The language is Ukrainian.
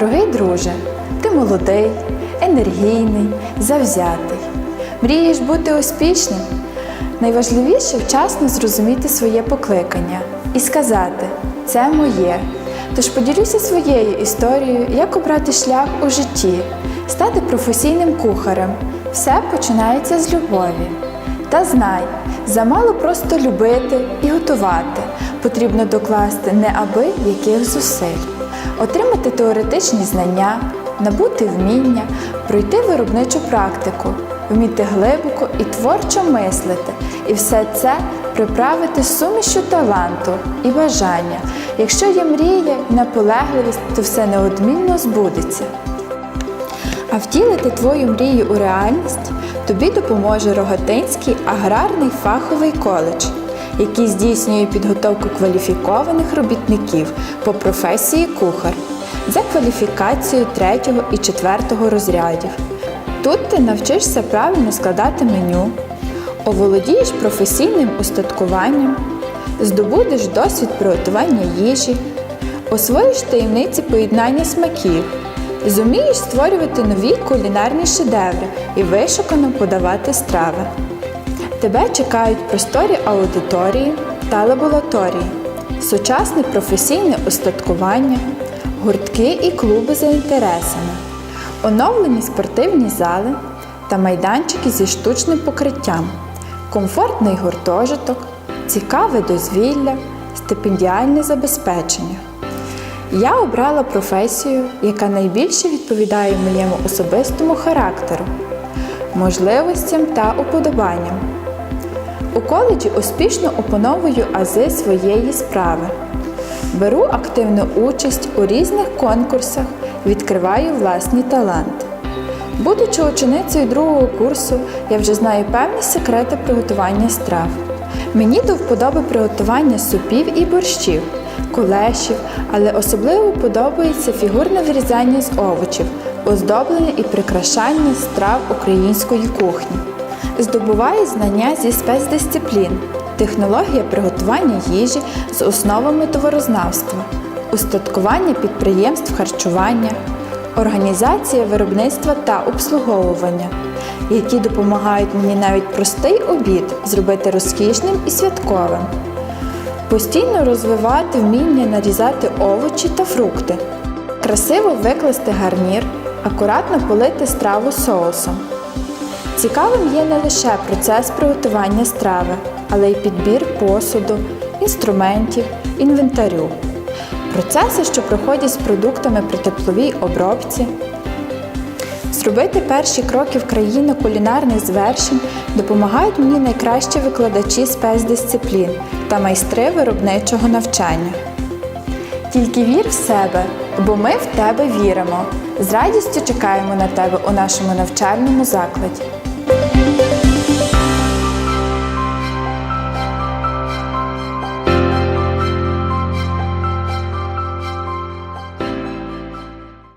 Дорогий друже, ти молодий, енергійний, завзятий. Мрієш бути успішним? Найважливіше вчасно зрозуміти своє покликання і сказати це моє. Тож поділюся своєю історією, як обрати шлях у житті, стати професійним кухарем. Все починається з любові. Та знай, замало просто любити і готувати. Потрібно докласти не аби яких зусиль, отримати теоретичні знання, набути вміння, пройти виробничу практику, вміти глибоко і творчо мислити, і все це приправити сумішю таланту і бажання. Якщо є мрія і наполегливість, то все неодмінно збудеться. А втілити твою мрію у реальність тобі допоможе Рогатинський аграрний фаховий коледж, який здійснює підготовку кваліфікованих робітників по професії кухар за кваліфікацією 3 і 4 розрядів. Тут ти навчишся правильно складати меню, оволодієш професійним устаткуванням, здобудеш досвід приготування їжі, освоїш таємниці поєднання смаків, зумієш створювати нові кулінарні шедеври і вишукано подавати страви. Тебе чекають просторі аудиторії та лабораторії, сучасне професійне устаткування, гуртки і клуби за інтересами, оновлені спортивні зали та майданчики зі штучним покриттям, комфортний гуртожиток, цікаве дозвілля, стипендіальне забезпечення. Я обрала професію, яка найбільше відповідає моєму особистому характеру, можливостям та уподобанням. У коледжі успішно опановую ази своєї справи. Беру активну участь у різних конкурсах, відкриваю власні таланти. Будучи ученицею другого курсу, я вже знаю певні секрети приготування страв. Мені до вподоби приготування супів і борщів, кулешів, але особливо подобається фігурне вирізання з овочів, оздоблення і прикрашання страв української кухні. Здобуваю знання зі спецдисциплін, технологія приготування їжі з основами товарознавства, устаткування підприємств харчування, організація виробництва та обслуговування, які допомагають мені навіть простий обід зробити розкішним і святковим. Постійно розвивати вміння нарізати овочі та фрукти, красиво викласти гарнір, акуратно полити страву соусом. Цікавим є не лише процес приготування страви, але й підбір посуду, інструментів, інвентарю, процеси, що проходять з продуктами при тепловій обробці. Зробити перші кроки в країну кулінарних звершень допомагають мені найкращі викладачі спецдисциплін та майстри виробничого навчання. Тільки вір в себе, бо ми в тебе віримо. З радістю чекаємо на тебе у нашому навчальному закладі.